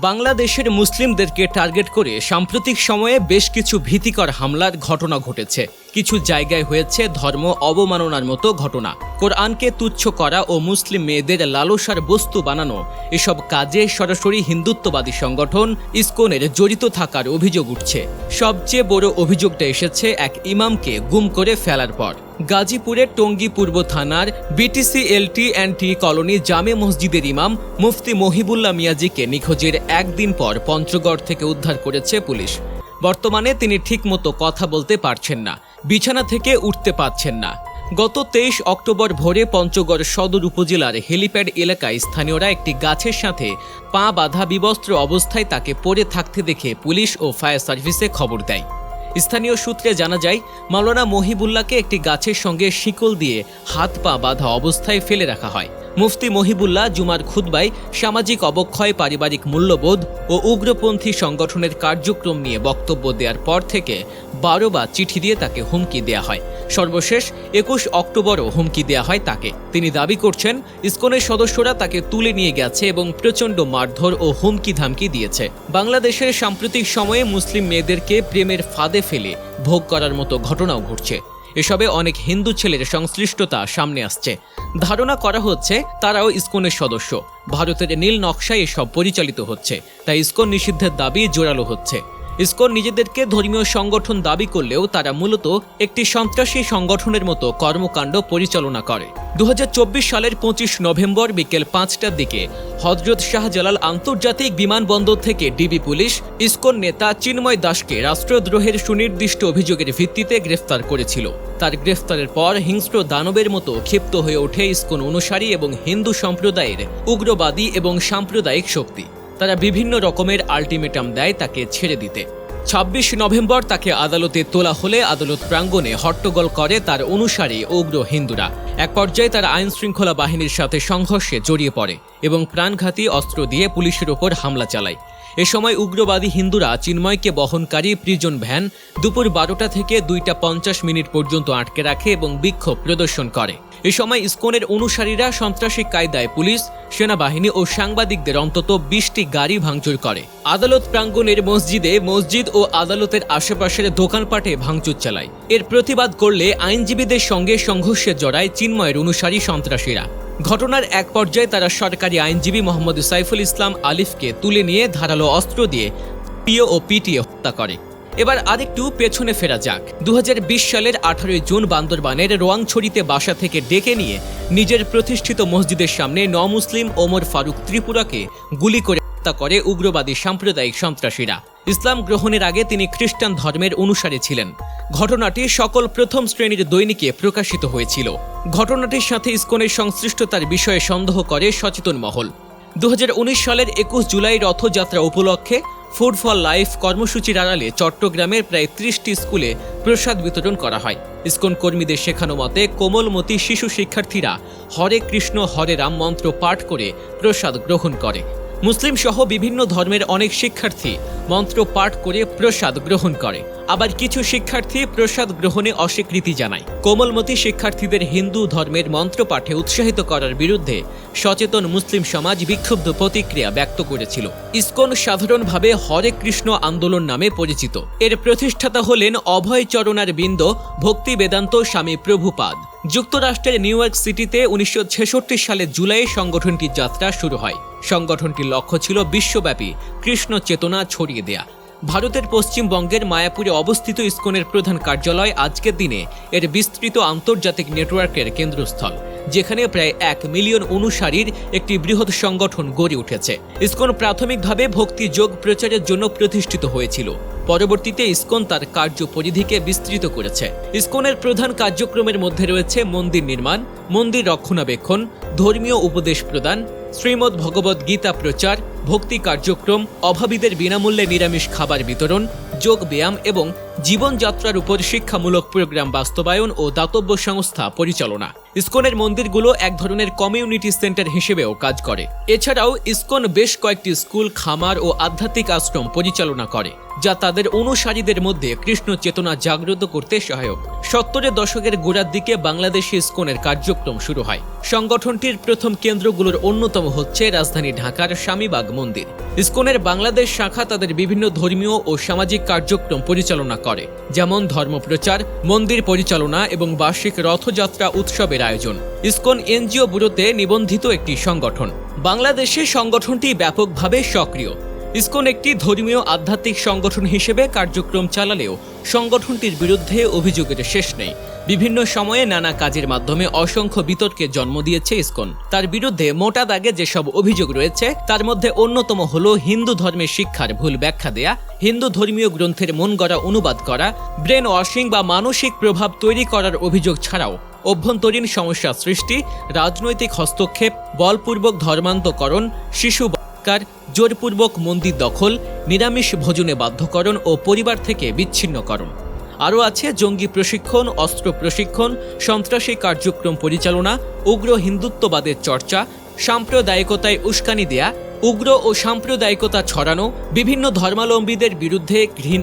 বাংলাদেশের মুসলিমদেরকে টার্গেট করে সাম্প্রতিক সময়ে বেশ কিছু ভীতিকর হামলার ঘটনা ঘটেছে। কিছু জায়গায় হয়েছে ধর্ম অবমাননার মতো ঘটনা। কোরআনকে তুচ্ছ করা ও মুসলিম মেয়েদের লালসার বস্তু বানানো, এসব কাজে সরাসরি হিন্দুত্ববাদী সংগঠন ইসকনের জড়িত থাকার অভিযোগ উঠছে। সবচেয়ে বড় অভিযোগটা এসেছে এক ইমামকে গুম করে ফেলার পর। গাজীপুরের টঙ্গী পূর্ব থানার BTC LT and T colony জামে মসজিদের ইমাম মুফতি মহিবুল্লাহ মিয়াজিকে নিখোঁজের একদিন পর পঞ্চগড় থেকে উদ্ধার করেছে পুলিশ। বর্তমানে তিনি ঠিকমতো কথা বলতে পারছেন না। বিছানা থেকে উঠতে পারছেন না। গত তেইশ অক্টোবর ভোরে পঞ্চগড় সদর উপজেলার হেলিপ্যাড এলাকায় স্থানীয়রা একটি গাছের সাথে পা বাঁধা বিবস্ত্র অবস্থায় তাকে পড়ে থাকতে দেখে পুলিশ ও ফায়ার সার্ভিসে খবর দেয়। স্থানীয় সূত্রে জানা যায়, মাওলানা মহিবুল্লাহকে একটি গাছের সঙ্গে শিকল দিয়ে হাত পা বাঁধা অবস্থায় ফেলে রাখা হয়। মুফতি মহিবুল্লাহ জুমার খুতবায় সামাজিক অবক্ষয়, পারিবারিক মূল্যবোধ ও উগ্রপন্থী সংগঠনের কার্যক্রম নিয়ে বক্তব্য দেওয়ার পর থেকে বারো বার চিঠি দিয়ে তাকে হুমকি দেয়া হয়। সর্বশেষ একুশ অক্টোবরও হুমকি দেয়া হয় তাকে। তিনি দাবি করছেন, ইসকনের সদস্যরা তাকে তুলে নিয়ে গেছে এবং প্রচণ্ড মারধর ও হুমকি ধামকি দিয়েছে। বাংলাদেশের সাম্প্রতিক সময়ে মুসলিম মেয়েদেরকে প্রেমের ফাঁদে ফেলে ভোগ করার মতো ঘটনাও ঘটছে। এসবে অনেক হিন্দু ছেলের সংশ্লিষ্টতা সামনে আসছে। ধারণা করা হচ্ছে তারাও ইসকনের সদস্য। ভারতের নীল নকশায় এসব পরিচালিত হচ্ছে, তাই ইসকন নিষিদ্ধের দাবি জোরালো হচ্ছে। ইসকন নিজেদেরকে ধর্মীয় সংগঠন দাবি করলেও তারা মূলত একটি সন্ত্রাসী সংগঠনের মতো কর্মকাণ্ড পরিচালনা করে। দু হাজার চব্বিশ সালের পঁচিশ নভেম্বর বিকেল পাঁচটার দিকে হজরত শাহজালাল আন্তর্জাতিক বিমানবন্দর থেকে ডিবি পুলিশ ইসকন নেতা চিন্ময় দাসকে রাষ্ট্রদ্রোহের সুনির্দিষ্ট অভিযোগের ভিত্তিতে গ্রেফতার করেছিল। তার গ্রেফতারের পর হিংস্র দানবের মতো ক্ষিপ্ত হয়ে ওঠে ইসকন অনুসারী এবং হিন্দু সম্প্রদায়ের উগ্রবাদী এবং সাম্প্রদায়িক শক্তি। তারা বিভিন্ন রকমের আলটিমেটাম দেয় তাকে ছেড়ে দিতে। ছাব্বিশ নভেম্বর তাকে আদালতে তোলা হলে আদালত প্রাঙ্গণে হট্টগোল করে তার অনুসারী উগ্র হিন্দুরা। এক পর্যায়ে তারা আইন শৃঙ্খলা বাহিনীর সাথে সংঘর্ষে জড়িয়ে পড়ে এবং প্রাণঘাতী অস্ত্র দিয়ে পুলিশের ওপর হামলা চালায়। এ সময় উগ্রবাদী হিন্দুরা চিন্ময়কে বহনকারী প্রিজন ভ্যান দুপুর বারোটা থেকে দুইটা পঞ্চাশ মিনিট পর্যন্ত আটকে রাখে এবং বিক্ষোভ প্রদর্শন করে। এ সময় ইসকনের অনুসারীরা সন্ত্রাসী কায়দায় পুলিশ, সেনাবাহিনী ও সাংবাদিকদের অন্তত বিশটি গাড়ি ভাঙচুর করে। আদালত প্রাঙ্গণের মসজিদে মসজিদ ও আদালতের আশেপাশের দোকানপাটে ভাঙচুর চালায়। এর প্রতিবাদ করলে আইনজীবীদের সঙ্গে সংঘর্ষে জড়ায় চিন্ময়ের অনুসারী সন্ত্রাসীরা। ঘটনার এক পর্যায়ে তারা সরকারি আইনজীবী মোহাম্মদ সাইফুল ইসলাম আলিফকে তুলে নিয়ে ধারালো অস্ত্র দিয়ে পিও ও পিটিয়ে হত্যা করে। এবার আরেকটু পেছনে ফেরা যাক। দু হাজার বিশ সালের আঠারোই জুন বান্দরবানের রোয়াংছড়িতে বাসা থেকে ডেকে নিয়ে নিজের প্রতিষ্ঠিত মসজিদের সামনে ন মুসলিম ওমর ফারুক ত্রিপুরাকে গুলি করে হত্যা করে উগ্রবাদী সাম্প্রদায়িক সন্ত্রাসীরা। ইসলাম গ্রহণের আগে তিনি খ্রিস্টান ধর্মের অনুসারী ছিলেন। ঘটনাটি সকল প্রথম শ্রেণির দৈনিকে প্রকাশিত হয়েছিল। ঘটনাটির সাথে ইসকনের সংশ্লিষ্টতার বিষয়ে সন্দেহ করে সচেতন মহল। দু হাজার উনিশ সালের একুশ জুলাই রথযাত্রা উপলক্ষে ফুড ফর লাইফ কর্মসূচির আড়ালে চট্টগ্রামের প্রায় ত্রিশটি স্কুলে প্রসাদ বিতরণ করা হয়। ইস্কন কর্মীদের শেখানো মতে, কোমলমতি শিশু শিক্ষার্থীরা হরে কৃষ্ণ, হরে রাম মন্ত্র পাঠ করে প্রসাদ গ্রহণ করে। মুসলিম সহ বিভিন্ন ধর্মের অনেক শিক্ষার্থী মন্ত্র পাঠ করে প্রসাদ গ্রহণ করে। আবার কিছু শিক্ষার্থী প্রসাদ গ্রহণে অস্বীকৃতি জানায়। কোমলমতি শিক্ষার্থীদের হিন্দু ধর্মের মন্ত্র পাঠে উৎসাহিত করার বিরুদ্ধে সচেতন মুসলিম সমাজ বিক্ষুব্ধ প্রতিক্রিয়া ব্যক্ত করেছিল। ইসকন সাধারণভাবে হরে কৃষ্ণ আন্দোলন নামে পরিচিত। এর প্রতিষ্ঠাতা হলেন অভয় চরণার বৃন্দ ভক্তি বেদান্ত স্বামী প্রভুপাদ। যুক্তরাষ্ট্রের নিউ ইয়র্ক সিটিতে উনিশশো ছেষট্টি সালে জুলাই সংগঠনটির যাত্রা শুরু হয়। সংগঠনটির লক্ষ্য ছিল বিশ্বব্যাপী কৃষ্ণ চেতনা ছড়িয়ে দেয়া। ভারতের পশ্চিমবঙ্গের মায়াপুরে অবস্থিত ইসকনের প্রধান কার্যালয় আজকের দিনে এর বিস্তৃত আন্তর্জাতিক নেটওয়ার্কের কেন্দ্রস্থল, যেখানে প্রায় এক মিলিয়ন অনুসারীর একটি বৃহৎ সংগঠন গড়ে উঠেছে। ইসকন প্রাথমিকভাবে ভক্তি যোগ প্রচারের জন্য প্রতিষ্ঠিত হয়েছিল। পরবর্তীতে ইসকন তার কার্য পরিধিকে বিস্তৃত করেছে। ইসকনের প্রধান কার্যক্রমের মধ্যে রয়েছে মন্দির নির্মাণ, মন্দির রক্ষণাবেক্ষণ, ধর্মীয় উপদেশ প্রদান শ্রীমদ্ ভগবত গীতা প্রচার, ভক্তি কার্যক্রম, অভাবীদের বিনামূল্যে নিরামিষ খাবার বিতরণ, যোগ ব্যায়াম এবং জীবনযাত্রার উপর শিক্ষামূলক প্রোগ্রাম বাস্তবায়ন ও দাতব্য সংস্থা পরিচালনা। ইসকনের মন্দিরগুলো এক ধরনের কমিউনিটি সেন্টার হিসেবেও কাজ করে। এছাড়াও ইসকন বেশ কয়েকটি স্কুল, খামার ও আধ্যাত্মিক আশ্রম পরিচালনা করে, যা তাদের অনুসারীদের মধ্যে কৃষ্ণ চেতনা জাগ্রত করতে সহায়ক। সত্তরের দশকের গোড়ার দিকে বাংলাদেশে ইসকনের কার্যক্রম শুরু হয়। সংগঠনটির প্রথম কেন্দ্রগুলোর অন্যতম হচ্ছে রাজধানী ঢাকার স্বামীবাগ মন্দির। ইসকনের বাংলাদেশ শাখা তাদের বিভিন্ন ধর্মীয় ও সামাজিক কার্যক্রম পরিচালনা করে, যেমন ধর্মপ্রচার, মন্দির পরিচালনা এবং বার্ষিক রথযাত্রা উৎসবের আয়োজন। ইসকন এনজিও ব্যুরোতে নিবন্ধিত একটি সংগঠন। বাংলাদেশে সংগঠনটি ব্যাপকভাবে সক্রিয়। ইসকন একটি ধর্মীয় আধ্যাত্মিক সংগঠন হিসেবে কার্যক্রম চালালেও সংগঠনটির বিরুদ্ধে অভিযোগের শেষ নেই। বিভিন্ন সময়ে নানা কাজের মাধ্যমে অসংখ্য বিতর্কে জন্ম দিয়েছে ইসকন। তার বিরুদ্ধে মোটা দাগে যেসব অভিযোগ রয়েছে, তার মধ্যে অন্যতম হল হিন্দু ধর্মের শিক্ষার ভুল ব্যাখ্যা দেয়া, হিন্দু ধর্মীয় গ্রন্থের মন গড়া অনুবাদ করা, ব্রেন ওয়াশিং বা মানসিক প্রভাব তৈরি করার অভিযোগ ছাড়াও অভ্যন্তরীণ সমস্যা সৃষ্টি, রাজনৈতিক হস্তক্ষেপ, বলপূর্বক ধর্মান্তকরণ, শিশু বলাৎকার, জোরপূর্বক মন্দির দখল, নিরামিষ ভোজনে বাধ্যকরণ ও পরিবার থেকে বিচ্ছিন্নকরণ। আরও আছে জঙ্গি প্রশিক্ষণ, অস্ত্র প্রশিক্ষণ, সন্ত্রাসী কার্যক্রম পরিচালনা, উগ্র হিন্দুত্ববাদের চর্চা, সাম্প্রদায়িকতায় উস্কানি দেয়া, উগ্র ও সাম্প্রদায়িকতা ছড়ানো, বিভিন্ন ধর্মাবলম্বীদের বিরুদ্ধে ঘৃণ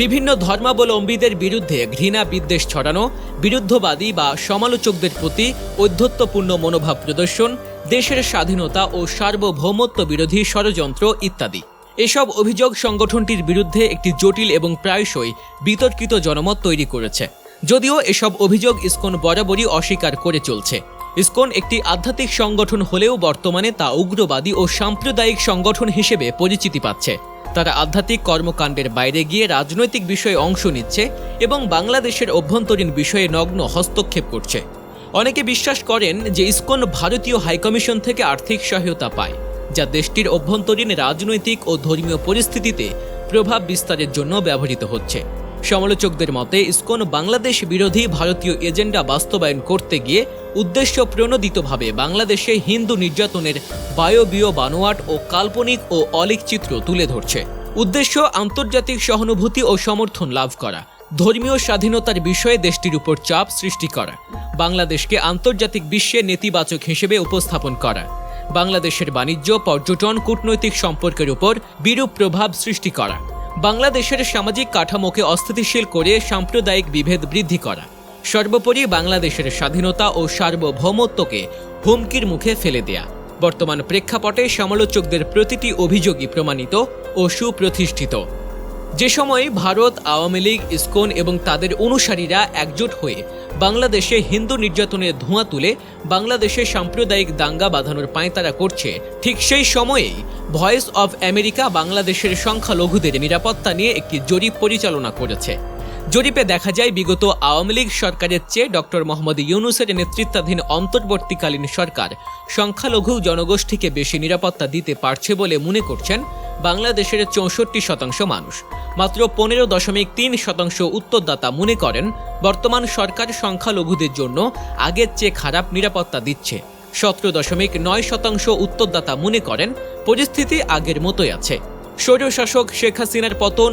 বিভিন্ন ধর্মাবলম্বীদের বিরুদ্ধে ঘৃণা বিদ্বেষ ছড়ানো, বিরুদ্ধবাদী বা সমালোচকদের প্রতি ঔদ্ধত্যপূর্ণ মনোভাব প্রদর্শন, দেশের স্বাধীনতা ও সার্বভৌমত্ব বিরোধী ষড়যন্ত্র ইত্যাদি। এসব অভিযোগ সংগঠনটির বিরুদ্ধে একটি জটিল এবং প্রায়শই বিতর্কিত জনমত তৈরি করেছে। যদিও এসব অভিযোগ ইসকন বরাবরই অস্বীকার করে চলছে। ইসকন একটি আধ্যাত্মিক সংগঠন হলেও বর্তমানে তা উগ্রবাদী ও সাম্প্রদায়িক সংগঠন হিসেবে পরিচিতি পাচ্ছে। তারা আধ্যাত্মিক কর্মকাণ্ডের বাইরে গিয়ে রাজনৈতিক বিষয়ে অংশ নিচ্ছে এবং বাংলাদেশের অভ্যন্তরীণ বিষয়ে নগ্ন হস্তক্ষেপ করছে। অনেকে বিশ্বাস করেন যে ইস্কন ভারতীয় হাইকমিশন থেকে আর্থিক সহায়তা পায়, যা দেশটির অভ্যন্তরীণ রাজনৈতিক ও ধর্মীয় পরিস্থিতিতে প্রভাব বিস্তারের জন্য ব্যবহৃত হচ্ছে। সমালোচকদের মতে, ইসকন বাংলাদেশ বিরোধী ভারতীয় এজেন্ডা বাস্তবায়ন করতে গিয়ে উদ্দেশ্য প্রণোদিতভাবে বাংলাদেশে হিন্দু নির্যাতনের বায়বীয় বানোয়াট ও কাল্পনিক ও অলিক চিত্র তুলে ধরছে। উদ্দেশ্য আন্তর্জাতিক সহানুভূতি ও সমর্থন লাভ করা, ধর্মীয় স্বাধীনতার বিষয়ে দেশটির উপর চাপ সৃষ্টি করা, বাংলাদেশকে আন্তর্জাতিক বিশ্বে নেতিবাচক হিসেবে উপস্থাপন করা, বাংলাদেশের বাণিজ্য, পর্যটন, কূটনৈতিক সম্পর্কের উপর বিরূপ প্রভাব সৃষ্টি করা। বাংলাদেশের সামাজিক কাঠামোকে অস্থিতিশীল করে সাম্প্রদায়িক বিভেদ বৃদ্ধি করা। সর্বোপরি বাংলাদেশের স্বাধীনতা ও সার্বভৌমত্বকে হুমকির মুখে ফেলে দেয়া। বর্তমান প্রেক্ষাপটে সমালোচকদের প্রতিটি অভিযোগই প্রমাণিত ও সুপ্রতিষ্ঠিত। যে সময় ভারত, আওয়ামী লীগ, ইসকন এবং তাদের অনুসারীরা একজোট হয়ে বাংলাদেশে হিন্দু নির্যাতনের ধোঁয়া তুলে বাংলাদেশে সাম্প্রদায়িক দাঙ্গা বাঁধানোর পাঁয়তারা করছে, ঠিক সেই সময়েই ভয়েস অব আমেরিকা বাংলাদেশের সংখ্যালঘুদের নিরাপত্তা নিয়ে একটি জরিপ পরিচালনা করেছে। জরিপে দেখা যায়, বিগত আওয়ামী লীগ সরকারের চেয়ে ডক্টর মোহাম্মদ ইউনুসের নেতৃত্বাধীন অন্তর্বর্তীকালীন সরকার সংখ্যালঘু জনগোষ্ঠীকে বেশি নিরাপত্তা দিতে পারছে বলে মনে করছেন বাংলাদেশের চৌষট্টি শতাংশ মানুষ। মাত্র পনেরো দশমিক তিন শতাংশ উত্তরদাতা মনে করেন, বর্তমান সরকার সংখ্যালঘুদের জন্য আগের চেয়ে খারাপ নিরাপত্তা দিচ্ছে। সতেরো দশমিক নয় শতাংশ উত্তরদাতা মনে করেন, পরিস্থিতি আগের মতোই আছে। স্বৈরশাসক শেখ হাসিনার পতন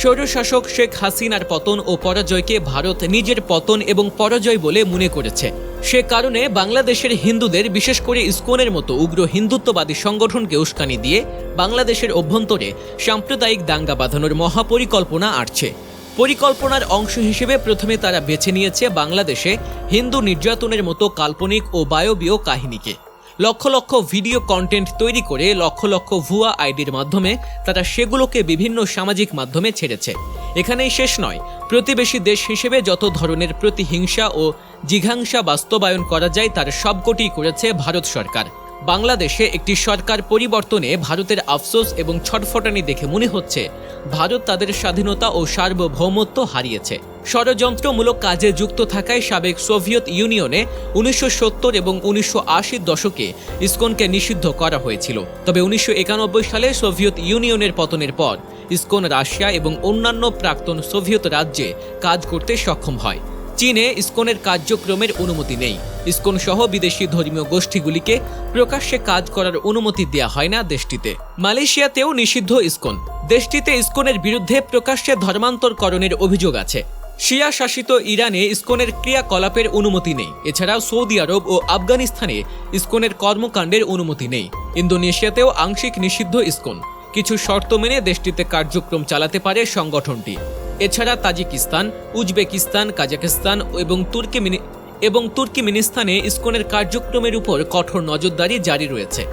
স্বৈরশাসক শেখ হাসিনার পতন ও পরাজয়কে ভারত নিজের পতন এবং পরাজয় বলে মনে করেছে। সে কারণে বাংলাদেশের হিন্দুদের, বিশেষ করে ইসকনের মতো উগ্র হিন্দুত্ববাদী সংগঠনকে উস্কানি দিয়ে বাংলাদেশের অভ্যন্তরে সাম্প্রদায়িক দাঙ্গা বাঁধানোর মহাপরিকল্পনা আটছে। পরিকল্পনার অংশ হিসেবে প্রথমে তারা বেছে নিয়েছে বাংলাদেশে হিন্দু নির্যাতনের মতো কাল্পনিক ও বায়বীয় কাহিনীকে। লক্ষ লক্ষ ভিডিও কন্টেন্ট তৈরি করে লক্ষ লক্ষ ভুয়া আইডির মাধ্যমে তারা সেগুলোকে বিভিন্ন সামাজিক মাধ্যমে ছেড়েছে। এখানেই শেষ নয়, প্রতিবেশী দেশ হিসেবে যত ধরনের প্রতিহিংসা ও জিঘাংসা বাস্তবায়ন করা যায় তার সবকটি করেছে ভারত সরকার। বাংলাদেশে একটি সরকার পরিবর্তনে ভারতের আফসোস এবং ছটফটানি দেখে মনে হচ্ছে, ভারত তাদের স্বাধীনতা ও সার্বভৌমত্ব হারিয়েছে। ষড়যন্ত্রমূলক কাজে যুক্ত থাকায় সাবেক সোভিয়েত ইউনিয়নে উনিশশো সত্তর এবং উনিশশো আশির দশকে ইসকনকে নিষিদ্ধ করা হয়েছিল। তবে উনিশশো একানব্বই সালে সোভিয়েত ইউনিয়নের পতনের পর, ইসকন রাশিয়া এবং অন্যান্য প্রাক্তন সোভিয়েত রাজ্যে কাজ করতে সক্ষম হয়। চীনে ইসকনের কার্যক্রমের অনুমতি নেই। ইসকন সহ বিদেশি ধর্মীয় গোষ্ঠীগুলিকে প্রকাশ্যে কাজ করার অনুমতি দেওয়া হয় না দেশটিতে। মালয়েশিয়াতেও নিষিদ্ধ ইসকন। দেশটিতে ইসকনের বিরুদ্ধে প্রকাশ্যে ধর্মান্তরকরণের অভিযোগ আছে। শিয়া শাসিত ইরানে ইসকনের ক্রিয়াকলাপের অনুমতি নেই। এছাড়াও সৌদি আরব ও আফগানিস্তানে ইসকনের কর্মকাণ্ডের অনুমতি নেই। ইন্দোনেশিয়াতেও আংশিক নিষিদ্ধ ইসকন। কিছু শর্ত মেনে দেশটিতে কার্যক্রম চালাতে পারে সংগঠনটি। এছাড়া তাজিকিস্তান, উজবেকিস্তান কাজাকিস্তান এবং তুর্কিমিনি এবং তুর্কিমিনিস্তানে ইস্কনের কার্যক্রমের উপর কঠোর নজরদারি জারি রয়েছে।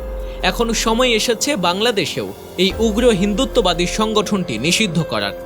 এখন সময় এসেছে বাংলাদেশেও এই উগ্র হিন্দুত্ববাদী সংগঠনটি নিষিদ্ধ করার।